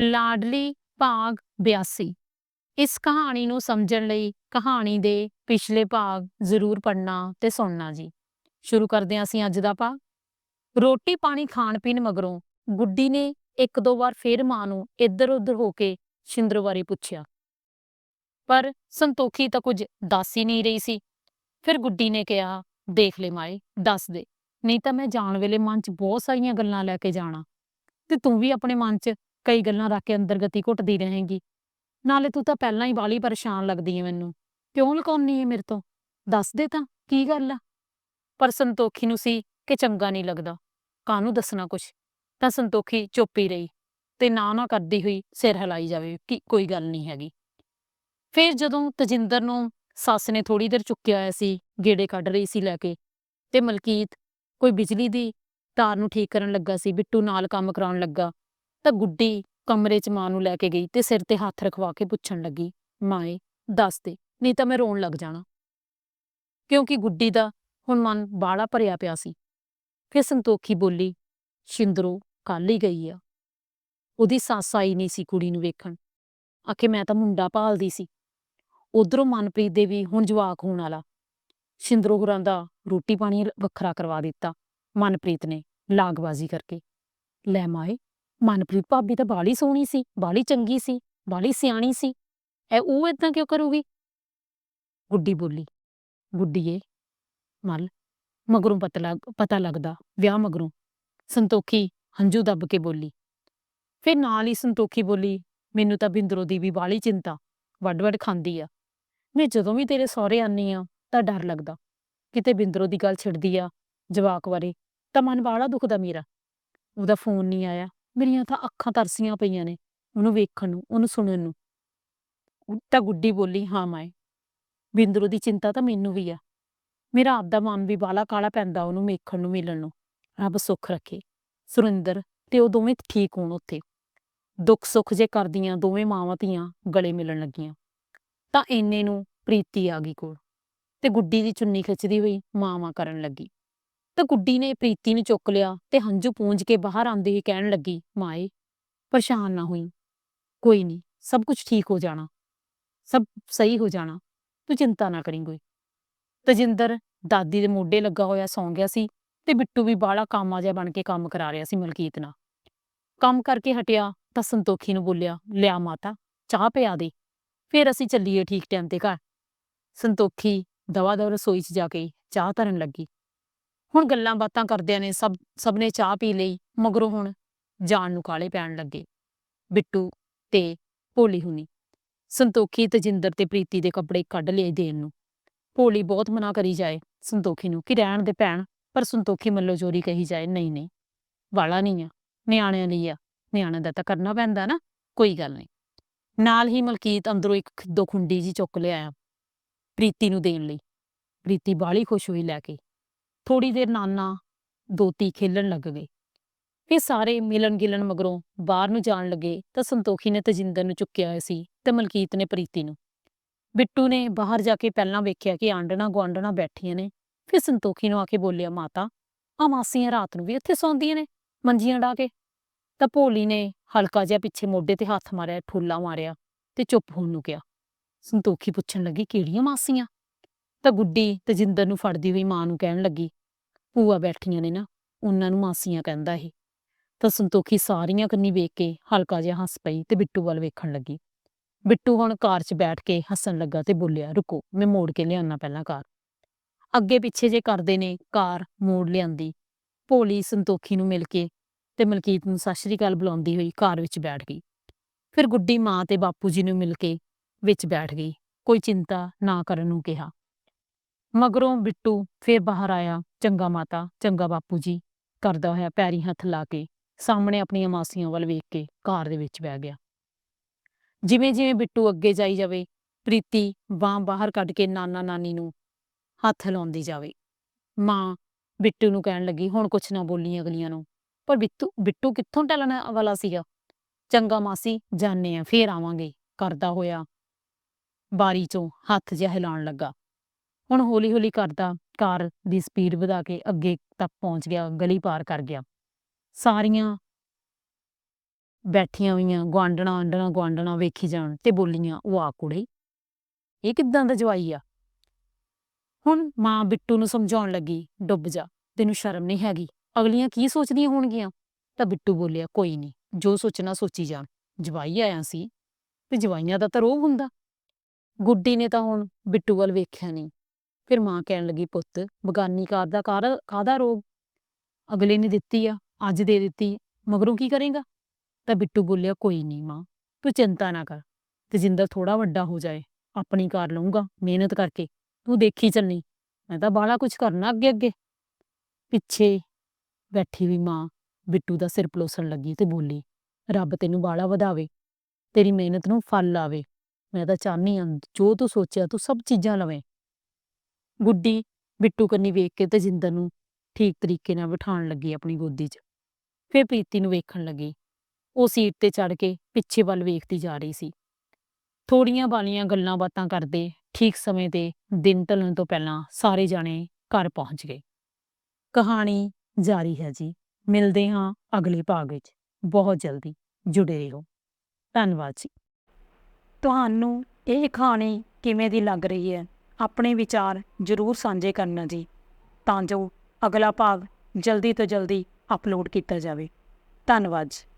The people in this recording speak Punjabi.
ਲਾਡਲੀ ਭਾਗ 82 ਇਸ ਕਹਾਣੀ ਨੂੰ ਸਮਝਣ ਲਈ ਕਹਾਣੀ ਦੇ ਪਿਛਲੇ ਭਾਗ ਜ਼ਰੂਰ ਪੜ੍ਹਨਾ ਤੇ ਸੁਣਨਾ ਜੀ। ਸ਼ੁਰੂ ਕਰਦੇ ਹਾਂ ਅਸੀਂ ਅੱਜ ਦਾ ਭਾਗ। ਰੋਟੀ ਪਾਣੀ ਖਾਣ ਪੀਣ ਮਗਰੋਂ ਗੁੱਡੀ ਨੇ ਇੱਕ ਦੋ ਵਾਰ ਫੇਰ ਮਾਂ ਨੂੰ ਇੱਧਰ ਉੱਧਰ ਹੋ ਕੇ ਸ਼ਿੰਦਰ ਬਾਰੇ ਪੁੱਛਿਆ। ਪਰ ਸੰਤੋਖੀ ਤਾਂ ਕੁਝ ਦੱਸ ਹੀ ਨਹੀਂ ਰਹੀ ਸੀ। ਫਿਰ ਗੁੱਡੀ ਨੇ ਕਿਹਾ, ਦੇਖ ਲੈ ਮਾਏ, ਦੱਸ ਦੇ। ਨਹੀਂ ਤਾਂ ਮੈਂ ਜਾਣ ਵੇਲੇ ਮਨ 'ਚ ਬਹੁਤ ਸਾਰੀਆਂ ਗੱਲਾਂ ਲੈ ਕੇ ਜਾਣਾ। ਤੇ ਤੂੰ ਵੀ ਆਪਣੇ ਮਨ 'ਚ ਕਈ ਗੱਲਾਂ ਰੱਖ ਕੇ ਅੰਦਰ ਗਤੀ ਘੁੱਟਦੀ ਰਹੇਂਗੀ। ਨਾਲੇ ਤੂੰ ਤਾਂ ਪਹਿਲਾਂ ਹੀ ਬਾਲੀ ਪਰੇਸ਼ਾਨ ਲੱਗਦੀ ਏ ਮੈਨੂੰ। ਕਿਉਂ ਲੁਕਾਉਣੀ ਏ ਮੇਰੇ ਤੋਂ? ਦੱਸ ਦੇ ਤਾਂ, ਕੀ ਗੱਲ ਆ? ਪਰ ਸੰਤੋਖੀ ਨੂੰ ਸੀ ਕਿ ਚੰਗਾ ਨਹੀਂ ਲੱਗਦਾ। ਕਾਹਨੂੰ ਦੱਸਣਾ ਕੁਛ? ਤਾਂ ਸੰਤੋਖੀ ਚੁੱਪ ਹੀ ਰਹੀ ਤੇ ਨਾ ਨਾ ਕਰਦੀ ਹੋਈ ਸਿਰ ਹਿਲਾਈ ਜਾਵੇ ਕਿ ਕੋਈ ਗੱਲ ਨਹੀਂ ਹੈਗੀ। ਫਿਰ ਜਦੋਂ ਤਜਿੰਦਰ ਨੂੰ ਸੱਸ ਨੇ ਥੋੜੀ ਦੇਰ ਚੁੱਕਿਆ ਹੋਇਆ ਸੀ, ਗੇੜੇ ਕੱਢ ਰਹੀ ਸੀ ਲੈ ਕੇ ਤੇ ਮਲਕੀਤ ਕੋਈ ਬਿਜਲੀ ਦੀ ਤਾਰ ਨੂੰ ਠੀਕ ਕਰਨ ਲੱਗਾ ਸੀ, ਬਿੱਟੂ ਨਾਲ ਕੰਮ ਕਰਾਉਣ ਲੱਗਾ। ਤਾਂ ਗੁੱਡੀ ਕਮਰੇ 'ਚ ਮਾਂ ਨੂੰ ਲੈ ਕੇ ਗਈ ਤੇ ਸਿਰ ਤੇ ਹੱਥ ਰਖਵਾ ਕੇ ਪੁੱਛਣ ਲੱਗੀ, ਮਾਏ, ਦੱਸ ਦੇ, ਨਹੀਂ ਤਾਂ ਮੈਂ ਰੋਣ ਲੱਗ ਜਾਣਾ। ਕਿਉਂਕਿ ਗੁੱਡੀ ਦਾ ਹੁਣ ਮਨ ਬਾਲਾ ਭਰਿਆ ਪਿਆ ਸੀ। ਫਿਰ ਸੰਤੋਖੀ ਬੋਲੀ, ਸ਼ਿੰਦਰੋ ਕੱਲ ਹੀ ਗਈ ਆ। ਉਹਦੀ ਸੱਸ ਆਈ ਨਹੀਂ ਸੀ ਕੁੜੀ ਨੂੰ ਵੇਖਣ। ਆਖੇ ਮੈਂ ਤਾਂ ਮੁੰਡਾ ਭਾਲਦੀ ਸੀ। ਉਧਰੋਂ ਮਨਪ੍ਰੀਤ ਦੇ ਵੀ ਹੁਣ ਜਵਾਕ ਹੋਣ ਵਾਲਾ। ਸ਼ਿੰਦਰੋ ਹੋਰਾਂ ਦਾ ਰੋਟੀ ਪਾਣੀ ਵੱਖਰਾ ਕਰਵਾ ਦਿੱਤਾ ਮਨਪ੍ਰੀਤ ਨੇ ਲਾਗਬਾਜ਼ੀ ਕਰਕੇ। ਲੈ ਮਾਏ ਮਨਪ੍ਰੀਤ ਭਾਬੀ ਤਾਂ ਬਾਲੀ ਸੋਹਣੀ ਸੀ ਬਾਲੀ ਚੰਗੀ ਸੀ ਬਾਲੀ ਸਿਆਣੀ ਸੀ। ਐ ਉਹ ਇਦਾਂ ਕਿਉਂ ਕਰੂਗੀ? ਗੁੱਡੀ ਬੋਲੀ, ਗੁੱਡੀਏ, ਮਲ, ਮਗਰੋਂ ਪਤਾ ਲੱਗ, ਪਤਾ ਲੱਗਦਾ, ਵਿਆਹ ਮਗਰੋਂ। ਸੰਤੋਖੀ ਹੰਝੂ ਦੱਬ ਕੇ ਬੋਲੀ। ਫਿਰ ਨਾਲ ਹੀ ਸੰਤੋਖੀ ਬੋਲੀ, ਮੈਨੂੰ ਤਾਂ ਬਿੰਦਰੋ ਦੀ ਵੀ ਬਾਲੀ ਚਿੰਤਾ ਵੱਡ ਵੱਡ ਖਾਂਦੀ ਆ। ਮੈਂ ਜਦੋਂ ਵੀ ਤੇਰੇ ਸਹੁਰੇ ਆਨੀ ਆ, ਤਾਂ ਡਰ ਲੱਗਦਾ। ਕਿਤੇ ਬਿੰਦਰੋ ਦੀ ਗੱਲ ਛਿੜਦੀ ਆ ਜਵਾਕ ਬਾਰੇ, ਤਾਂ ਮਨ ਬਾਲਾ ਦੁਖਦਾ ਮੇਰਾ। ਉਹਦਾ ਫੋਨ ਨਹੀਂ ਆਇਆ। ਮੇਰੀਆਂ ਤਾਂ ਅੱਖਾਂ ਤਰਸੀਆਂ ਪਈਆਂ ਨੇ ਉਹਨੂੰ ਵੇਖਣ ਨੂੰ, ਉਹਨੂੰ ਸੁਣਨ ਨੂੰ। ਉਹ ਤਾਂ ਗੁੱਡੀ ਬੋਲੀ, ਹਾਂ ਮਾਏ, ਬਿੰਦਰੋ ਦੀ ਚਿੰਤਾ ਤਾਂ ਮੈਨੂੰ ਵੀ ਆ। ਮੇਰਾ ਆਪ ਦਾ ਮਨ ਵੀ ਬਾਲਾ ਕਾਲਾ ਪੈਂਦਾ ਉਹਨੂੰ ਵੇਖਣ ਨੂੰ, ਮਿਲਣ ਨੂੰ। ਰੱਬ ਸੁੱਖ ਰੱਖੇ। ਸੁਰਿੰਦਰ ਤੇ ਉਹ ਦੋਵੇਂ ਠੀਕ ਹੋਣ ਉੱਥੇ। ਦੁੱਖ ਸੁੱਖ ਜੇ ਕਰਦੀਆਂ ਦੋਵੇਂ ਮਾਵਾਂ ਧੀਆਂ ਗਲੇ ਮਿਲਣ ਲੱਗੀਆਂ। ਤਾਂ ਇੰਨੇ ਨੂੰ ਪ੍ਰੀਤੀ ਆ ਗਈ ਕੋਲ ਤੇ ਗੁੱਡੀ ਦੀ ਚੁੰਨੀ ਖਿੱਚਦੀ ਹੋਈ ਮਾਵਾਂ ਕਰਨ ਲੱਗੀ। ਤਾਂ ਗੁੱਡੀ ਨੇ ਪ੍ਰੀਤੀ ਨੂੰ ਚੁੱਕ ਲਿਆ ਤੇ ਹੰਝੂ ਪੂੰਝ ਕੇ ਬਾਹਰ ਆਉਂਦੇ ਹੀ ਕਹਿਣ ਲੱਗੀ, ਮਾਏ, ਪਰੇਸ਼ਾਨ ਨਾ ਹੋਈ। ਕੋਈ ਨਹੀਂ ਸਭ ਕੁਝ ਠੀਕ ਹੋ ਜਾਣਾ। ਸਭ ਸਹੀ ਹੋ ਜਾਣਾ। ਤੂੰ ਚਿੰਤਾ ਨਾ ਕਰੀ ਕੋਈ। ਤਜਿੰਦਰ ਦਾਦੀ ਦੇ ਮੋਢੇ ਲੱਗਾ ਹੋਇਆ ਸੌਂ ਗਿਆ ਸੀ ਤੇ ਬਿੱਟੂ ਵੀ ਬਾਲਾ ਕਾਮਾ ਜਿਹਾ ਬਣ ਕੇ ਕੰਮ ਕਰਾ ਰਿਹਾ ਸੀ ਮਲਕੀਤ ਨਾਲ। ਕੰਮ ਕਰਕੇ ਹਟਿਆ ਤਾਂ ਸੰਤੋਖੀ ਨੂੰ ਬੋਲਿਆ, ਲਿਆ ਮਾਤਾ, ਚਾਹ ਪਿਆ ਦੇ। ਫਿਰ ਅਸੀਂ ਚੱਲੀਏ ਠੀਕ ਟਾਈਮ ਤੇ ਘਰ। ਸੰਤੋਖੀ ਦਵਾ ਦਵਾ ਰਸੋਈ 'ਚ ਜਾ ਕੇ ਚਾਹ ਧਰਨ ਲੱਗੀ। ਹੁਣ ਗੱਲਾਂ ਬਾਤਾਂ ਕਰਦਿਆਂ ਨੇ ਸਭ ਸਭ ਨੇ ਚਾਹ ਪੀ ਲਈ, ਮਗਰੋਂ ਹੁਣ ਜਾਣ ਨੂੰ ਕਾਲੇ ਪੈਣ ਲੱਗੇ। ਬਿੱਟੂ ਤੇ ਭੋਲੀ ਹੁਣੀ, ਸੰਤੋਖੀ ਤਜਿੰਦਰ ਤੇ ਪ੍ਰੀਤੀ ਦੇ ਕੱਪੜੇ ਕੱਢ ਲਏ ਦੇਣ ਨੂੰ। ਭੋਲੀ ਬਹੁਤ ਮਨਾ ਕਰੀ ਜਾਏ, ਸੰਤੋਖੀ ਨੂੰ, ਕਿ ਰਹਿਣ ਦੇ ਭੈਣ, ਪਰ ਸੰਤੋਖੀ ਮੱਲੋ ਜੋਰੀ ਕਹੀ ਜਾਏ, ਨਹੀਂ ਨਹੀਂ, ਵਾਲਾ ਨਹੀਂ ਆ, ਨਿਆਣਿਆਂ ਲਈ ਆ, ਨਿਆਣਿਆਂ ਦਾ ਤਾਂ ਕਰਨਾ ਪੈਂਦਾ ਨਾ, ਕੋਈ ਗੱਲ ਨਹੀਂ। ਨਾਲ ਹੀ ਮਲਕੀਤ ਅੰਦਰੋਂ ਇੱਕ ਦੋ ਖੁੰਡੀ ਜੀ ਚੁੱਕ ਲਿਆਇਆ, ਪ੍ਰੀਤੀ ਨੂੰ ਦੇਣ ਲਈ। ਪ੍ਰੀਤੀ ਬਾਲੀ ਖੁਸ਼ ਹੋਈ ਲੈ ਕੇ। ਥੋੜੀ ਦੇਰ ਨਾਨਾ ਦੋਤੀ ਖੇਲਣ ਲੱਗ ਗਏ। ਫਿਰ ਸਾਰੇ ਮਿਲਣ ਗਿਲਣ ਮਗਰੋਂ ਬਾਹਰ ਨੂੰ ਜਾਣ ਲੱਗੇ ਤਾਂ ਸੰਤੋਖੀ ਨੇ ਤਜਿੰਦਰ ਨੂੰ ਚੁੱਕਿਆ ਹੋਇਆ ਸੀ ਤੇ ਮਲਕੀਤ ਨੇ ਪ੍ਰੀਤੀ ਨੂੰ। ਬਿੱਟੂ ਨੇ ਬਾਹਰ ਜਾ ਕੇ ਪਹਿਲਾਂ ਵੇਖਿਆ ਕਿ ਆਂਡਣਾ ਗੁਆਂਢਣਾ ਬੈਠੀਆਂ ਨੇ, ਫਿਰ ਸੰਤੋਖੀ ਨੂੰ ਆ ਕੇ ਬੋਲਿਆ, ਮਾਤਾ ਆ ਮਾਸੀਆਂ ਰਾਤ ਨੂੰ ਵੀ ਇੱਥੇ ਸੌਂਦੀਆਂ ਨੇ, ਮੰਜੀਆਂ ਢਾ ਕੇ? ਤਾਂ ਭੋਲੀ ਨੇ ਹਲਕਾ ਜਿਹਾ ਪਿੱਛੇ ਮੋਢੇ ਤੇ ਹੱਥ ਮਾਰਿਆ, ਠੁੱਲਾ ਮਾਰਿਆ ਤੇ ਚੁੱਪ ਹੋਣ ਨੂੰ ਕਿਹਾ। ਸੰਤੋਖੀ ਪੁੱਛਣ ਲੱਗੀ, ਕਿਹੜੀਆਂ ਮਾਸੀਆਂ? ਤਾਂ ਗੁੱਡੀ ਤਜਿੰਦਰ ਨੂੰ ਫੜਦੀ ਹੋਈ ਮਾਂ ਨੂੰ ਕਹਿਣ ਲੱਗੀ, ਭੂਆ ਬੈਠੀਆਂ ਨੇ ਨਾ, ਉਹਨਾਂ ਨੂੰ ਮਾਸੀਆਂ ਕਹਿੰਦਾ ਇਹ। ਤਾਂ ਸੰਤੋਖੀ ਸਾਰੀਆਂ ਕੰਨੀ ਵੇਖ ਕੇ ਹਲਕਾ ਜਿਹਾ ਹੱਸ ਪਈ ਤੇ ਬਿੱਟੂ ਵੱਲ ਵੇਖਣ ਲੱਗੀ। ਬਿੱਟੂ ਹੁਣ ਕਾਰ 'ਚ ਬੈਠ ਕੇ ਹੱਸਣ ਲੱਗਾ ਤੇ ਬੋਲਿਆ, ਰੁਕੋ, ਮੈਂ ਮੋੜ ਕੇ ਲਿਆਉਣਾ ਪਹਿਲਾਂ ਕਾਰ ਅੱਗੇ ਪਿੱਛੇ ਜੇ ਕਰਦੇ ਨੇ ਕਾਰ, ਮੋੜ ਲਿਆਂਦੀ। ਭੋਲੀ ਸੰਤੋਖੀ ਨੂੰ ਮਿਲ ਕੇ ਤੇ ਮਲਕੀਤ ਨੂੰ ਸਤਿ ਸ਼੍ਰੀ ਅਕਾਲ ਬੁਲਾਉਂਦੀ ਹੋਈ ਕਾਰ ਵਿੱਚ ਬੈਠ ਗਈ। ਫਿਰ ਗੁੱਡੀ ਮਾਂ ਤੇ ਬਾਪੂ ਜੀ ਨੂੰ ਮਿਲ ਕੇ ਵਿੱਚ ਬੈਠ ਗਈ। ਕੋਈ ਚਿੰਤਾ ਨਾ ਕਰਨ ਨੂੰ ਕਿਹਾ। ਮਗਰੋਂ ਬਿੱਟੂ ਫਿਰ ਬਾਹਰ ਆਇਆ, ਚੰਗਾ ਮਾਤਾ, ਚੰਗਾ ਬਾਪੂ ਜੀ, ਕਰਦਾ ਹੋਇਆ ਪੈਰੀ ਹੱਥ ਲਾ ਕੇ, ਸਾਹਮਣੇ ਆਪਣੀਆਂ ਮਾਸੀਆਂ ਵੱਲ ਵੇਖ ਕੇ ਕਾਰ ਦੇ ਵਿੱਚ ਬਹਿ ਗਿਆ। ਜਿਵੇਂ ਜਿਵੇਂ ਬਿੱਟੂ ਅੱਗੇ ਜਾਈ ਜਾਵੇ, ਪ੍ਰੀਤੀ ਬਾਹ ਬਾਹਰ ਕੱਢ ਕੇ ਨਾਨਾ ਨਾਨੀ ਨੂੰ ਹੱਥ ਲਾਉਂਦੀ ਜਾਵੇ। ਮਾਂ ਬਿੱਟੂ ਨੂੰ ਕਹਿਣ ਲੱਗੀ, ਹੁਣ ਕੁਛ ਨਾ ਬੋਲੀ ਅਗਲੀਆਂ ਨੂੰ। ਪਰ ਬਿੱਟੂ ਬਿੱਟੂ ਕਿੱਥੋਂ ਟਲਣ ਵਾਲਾ ਸੀਗਾ? ਚੰਗਾ ਮਾਸੀ ਜਾਣੇ ਆ, ਫੇਰ ਆਵਾਂਗੇ। ਕਰਦਾ ਹੋਇਆ ਬਾਰੀ ਚੋਂ ਹੱਥ ਜਿਹਾ ਹਿਲਾਉਣ ਲੱਗਾ। ਹੁਣ ਹੌਲੀ ਹੌਲੀ ਕਰਦਾ ਕਾਰ ਦੀ ਸਪੀਡ ਵਧਾ ਕੇ ਅੱਗੇ ਤੱਕ ਪਹੁੰਚ ਗਿਆ, ਗਲੀ ਪਾਰ ਕਰ ਗਿਆ। ਸਾਰੀਆਂ ਬੈਠੀਆਂ ਹੋਈਆਂ, ਗੁਆਂਢਣਾ, ਆਂਢਣਾ, ਗੁਆਂਢਣਾ ਵੇਖੀ ਜਾਣ ਤੇ ਬੋਲੀਆਂ, ਉਹ ਆ ਕੁੜੇ, ਇਹ ਕਿੱਦਾਂ ਦਾ ਜਵਾਈ ਆ? ਹੁਣ ਮਾਂ ਬਿੱਟੂ ਨੂੰ ਸਮਝਾਉਣ ਲੱਗੀ, ਡੁੱਬ ਜਾ, ਤੈਨੂੰ ਸ਼ਰਮ ਨਹੀਂ ਹੈਗੀ, ਅਗਲੀਆਂ ਕੀ ਸੋਚਦੀਆਂ ਹੋਣਗੀਆਂ? ਤਾਂ ਬਿੱਟੂ ਬੋਲਿਆ, ਕੋਈ ਨਹੀਂ, ਜੋ ਸੋਚਣਾ ਸੋਚੀ ਜਾਣ, ਜਵਾਈ ਆਇਆ ਸੀ ਤੇ ਜਵਾਈਆਂ ਦਾ ਤਾਂ ਰੋਹ ਹੁੰਦਾ। ਗੁੱਡੀ ਨੇ ਤਾਂ ਹੁਣ ਬਿੱਟੂ ਵੱਲ ਵੇਖਿਆ ਨਹੀਂ। ਫਿਰ ਮਾਂ ਕਹਿਣ ਲੱਗੀ, ਪੁੱਤ, ਬਗਾਨੀ ਕਾਰ ਦਾ ਕਾਰ ਕਾਹਦਾ ਰੋਗ? ਅਗਲੇ ਨੇ ਦਿੱਤੀ ਆ, ਅੱਜ ਦੇ ਦਿੱਤੀ, ਮਗਰੋਂ ਕੀ ਕਰੇਗਾ? ਤਾਂ ਬਿੱਟੂ ਬੋਲਿਆ, ਕੋਈ ਨਹੀਂ ਮਾਂ, ਤੂੰ ਚਿੰਤਾ ਨਾ ਕਰ, ਤੇਜਿੰਦਰ ਥੋੜਾ ਵੱਡਾ ਹੋ ਜਾਏ, ਆਪਣੀ ਕਾਰ ਲਊਂਗਾ, ਮਿਹਨਤ ਕਰਕੇ, ਤੂੰ ਦੇਖੀ ਚੱਲੀ, ਮੈਂ ਤਾਂ ਬਾਹਲਾ ਕੁਝ ਕਰਨਾ ਅੱਗੇ ਅੱਗੇ। ਪਿੱਛੇ ਬੈਠੀ ਵੀ ਮਾਂ ਬਿੱਟੂ ਦਾ ਸਿਰ ਪਲੋਸਣ ਲੱਗੀ ਤੇ ਬੋਲੀ, ਰੱਬ ਤੈਨੂੰ ਬਾਹਲਾ ਵਧਾਵੇ, ਤੇਰੀ ਮਿਹਨਤ ਨੂੰ ਫਲ ਲਾਵੇ, ਮੈਂ ਤਾਂ ਚਾਹਨੀ ਹਾਂ ਜੋ ਤੂੰ ਸੋਚਿਆ ਤੂੰ ਸਭ ਚੀਜ਼ਾਂ ਲਵੇਂ ਗੁੱਡੀ ਬਿੱਟੂ ਕੰਨੀ ਵੇਖ ਕੇ ਤੇਜਿੰਦਰ ਨੂੰ ਠੀਕ ਤਰੀਕੇ ਨਾਲ ਬਿਠਾਉਣ ਲੱਗੀ ਆਪਣੀ ਗੋਦੀ 'ਚ। ਫਿਰ ਪ੍ਰੀਤੀ ਨੂੰ ਵੇਖਣ ਲੱਗੀ। ਉਹ ਸੀਟ ਤੇ ਚੜ ਕੇ ਪਿੱਛੇ ਵੱਲ ਵੇਖਦੀ ਜਾ ਰਹੀ ਸੀ। ਥੋੜੀਆਂ ਬਾਲੀਆਂ ਗੱਲਾਂ ਬਾਤਾਂ ਕਰਦੇ ਠੀਕ ਸਮੇਂ ਤੇ ਦਿਨ ਢਲਣ ਤੋਂ ਪਹਿਲਾਂ ਸਾਰੇ ਜਾਣੇ ਘਰ ਪਹੁੰਚ ਗਏ। ਕਹਾਣੀ ਜਾਰੀ ਹੈ ਜੀ। ਮਿਲਦੇ ਹਾਂ ਅਗਲੇ ਭਾਗ ਵਿੱਚ। ਬਹੁਤ ਜਲਦੀ ਜੁੜੇ ਰਹੋ। ਧੰਨਵਾਦ ਜੀ। ਤੁਹਾਨੂੰ ਇਹ ਕਹਾਣੀ ਕਿਵੇਂ ਦੀ ਲੱਗ ਰਹੀ ਹੈ? ਆਪਣੇ ਵਿਚਾਰ ਜ਼ਰੂਰ ਸਾਂਝੇ ਕਰਨਾ ਜੀ, ਤਾਂ ਜੋ ਅਗਲਾ ਭਾਗ ਜਲਦੀ ਤੋਂ ਜਲਦੀ ਅਪਲੋਡ ਕੀਤਾ ਜਾਵੇ। ਧੰਨਵਾਦ ਜੀ।